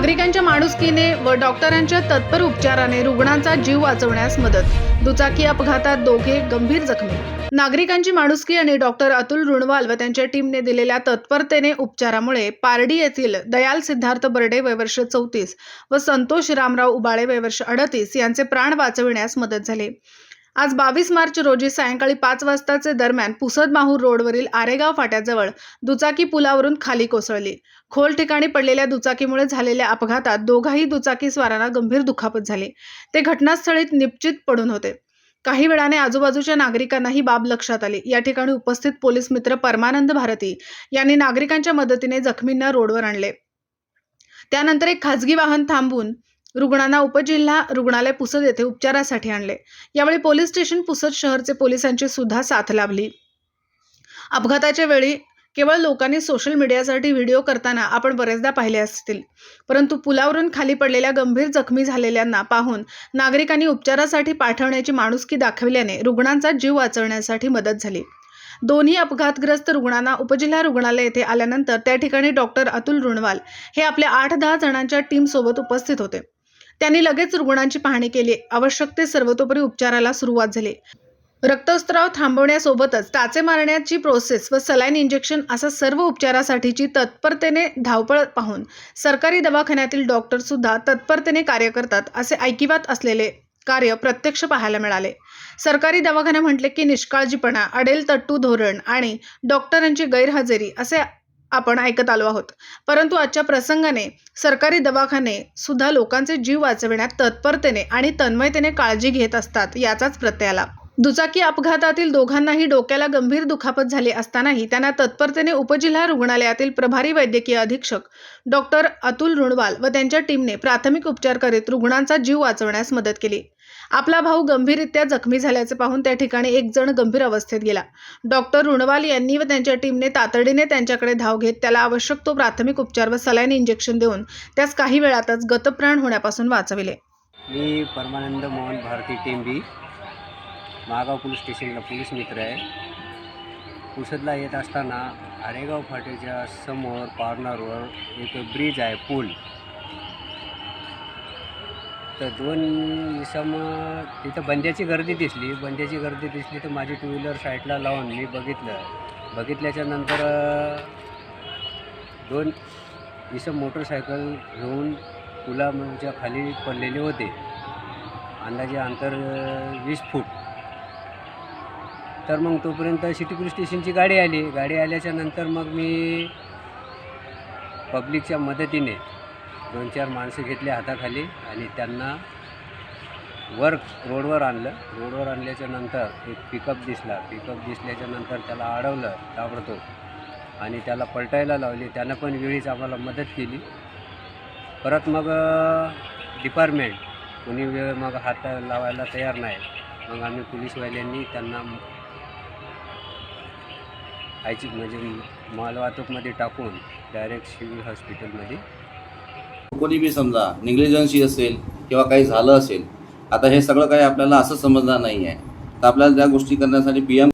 नागरिकांच्या माणुसकीने व डॉक्टरांच्या तत्पर उपचाराने रुग्णांचा जीव वाचवण्यास मदत. दुचाकी अपघातात दोघे गंभीर जखमी. नागरिकांची माणुसकी आणि डॉक्टर अतुल रुणवाल व त्यांच्या टीमने दिलेल्या तत्परतेने उपचारामुळे पारडी येथील दयाल सिद्धार्थ बर्डे वयवर्ष चौतीस व संतोष रामराव उबाळे वयवर्ष अडतीस यांचे प्राण वाचविण्यास मदत झाली. आज बावीस मार्च रोजी सायंकाळी पाच वाजताचे दरम्यान पुसद माहूर रोडवरील आरेगाव फाट्याजवळ दुचाकी पुलावरून खाली कोसळली. खोल ठिकाणी पडलेल्या दुचाकीमुळे झालेल्या अपघातात दोघाही दुचाकी स्वारांना गंभीर दुखापत झाली. ते घटनास्थळी निश्चित पडून होते. काही वेळाने आजूबाजूच्या नागरिकांना ही बाब लक्षात आली. या ठिकाणी उपस्थित पोलीस मित्र परमानंद भारती यांनी नागरिकांच्या मदतीने जखमींना रोडवर आणले. त्यानंतर एक खाजगी वाहन थांबवून रुग्णांना उपजिल्हा रुग्णालय पुसद येथे उपचारासाठी आणले. यावेळी पोलीस स्टेशन पुसद शहरचे पोलिसांची सुद्धा साथ लाभली. अपघाताच्या वेळी केवळ लोकांनी सोशल मीडियासाठी व्हिडिओ करताना आपण बरेचदा पाहिले असतील. परंतु पुलावरून खाली पडलेल्या गंभीर जखमी झालेल्यांना पाहून नागरिकांनी उपचारासाठी पाठवण्याची माणुसकी दाखविल्याने रुग्णांचा जीव वाचवण्यासाठी मदत झाली. दोन्ही अपघातग्रस्त रुग्णांना उपजिल्हा रुग्णालय येथे आल्यानंतर त्या ठिकाणी डॉक्टर अतुल रुणवाल हे आपल्या आठ दहा जणांच्या टीमसोबत उपस्थित होते. त्यांनी लगेच रुग्णांची पाहणी केली. आवश्यक ते सर्वतोपरी उपचाराला सुरुवात झाली. रक्तस्त्राव थांबवण्यासोबतच टाचे मारण्याची प्रोसेस व सलाईन इंजेक्शन असा सर्व उपचारासाठीची तत्परतेने धावपळ पाहून सरकारी दवाखान्यातील डॉक्टरसुद्धा तत्परतेने कार्य करतात असे ऐकिवात असलेले कार्य प्रत्यक्ष पाहायला मिळाले. सरकारी दवाखाना म्हटले की निष्काळजीपणा अडेल तट्टू धोरण आणि डॉक्टरांची गैरहजेरी असे आपण ऐकत आलो आहोत. परंतु आजच्या प्रसंगाने सरकारी दवाखाने सुद्धा लोकांचे जीव वाचविण्यात तत्परतेने आणि तन्मयतेने काळजी घेत असतात याचाच प्रत्यय आला दुचाकी अपघातातील दोघांनाही डोक्याला गंभीर दुखापत झाली असतानाही त्यांना तत्परतेने उपजिल्हा रुग्णालयातील प्रभारी वैद्यकीय अधीक्षक डॉक्टर अतुल रुणवाल व त्यांच्या टीमने प्राथमिक उपचार करीत रुग्णांचा जीव वाचवण्यास मदत केली. आपला भाऊ गंभीररित्या जखमी झाल्याचे पाहून त्या ठिकाणी एक जण गंभीर अवस्थेत गेला. डॉक्टर रुणवाल यांनी व त्यांच्या टीमने तातडीने त्यांच्याकडे धाव घेत त्याला आवश्यक तो प्राथमिक उपचार व सलाईन इंजेक्शन देऊन त्यास काही वेळातच गतप्राण होण्यापासून वाचविले. मी परमानंद मोहन भारती टेंबी. महागाव पोलीस स्टेशनला पोलीस मित्र आहे. पुसदला येत असताना आरेगाव फाट्याच्या समोर पारणारवर एक ब्रिज आहे पूल. तर दोन इसम तिथं बंद्याची गर्दी दिसली. बंद्याची गर्दी दिसली तर माझी टू व्हीलर साईडला लावून मी बघितलं. बघितल्याच्या नंतर दोन इसम मोटरसायकल घेऊन पुलाच्या खाली पडलेले होते. अंदाजे अंतर वीस फूट. तर मग तोपर्यंत सिटी पोलीस स्टेशनची गाडी आली. गाडी आल्याच्यानंतर मग मी पब्लिकच्या मदतीने दोन चार माणसं घेतली हाताखाली आणि त्यांना वर रोडवर आणलं. रोडवर आणल्याच्या नंतर एक पिकअप दिसला. पिकअप दिसल्याच्या नंतर त्याला अडवलं ताबडतोब आणि त्याला पलटायला लावली. त्यानं पण वेळीच आम्हाला मदत केली. परत मग डिपार्टमेंट कोणी वेळ मग हात लावायला तयार नाही. मग आम्ही पोलीसवाल्यांनी त्यांना आयची म्हणजे मालवाहतूकमध्ये टाकून डायरेक्ट सिव्हिल हॉस्पिटलमध्ये. कोणी बी समजा निग्लिजन्सी असेल किंवा काही झालं असेल आता हे सगळं काही आपल्याला असं समजणार नाही आहे तर आपल्याला त्या गोष्टी करण्यासाठी पी एम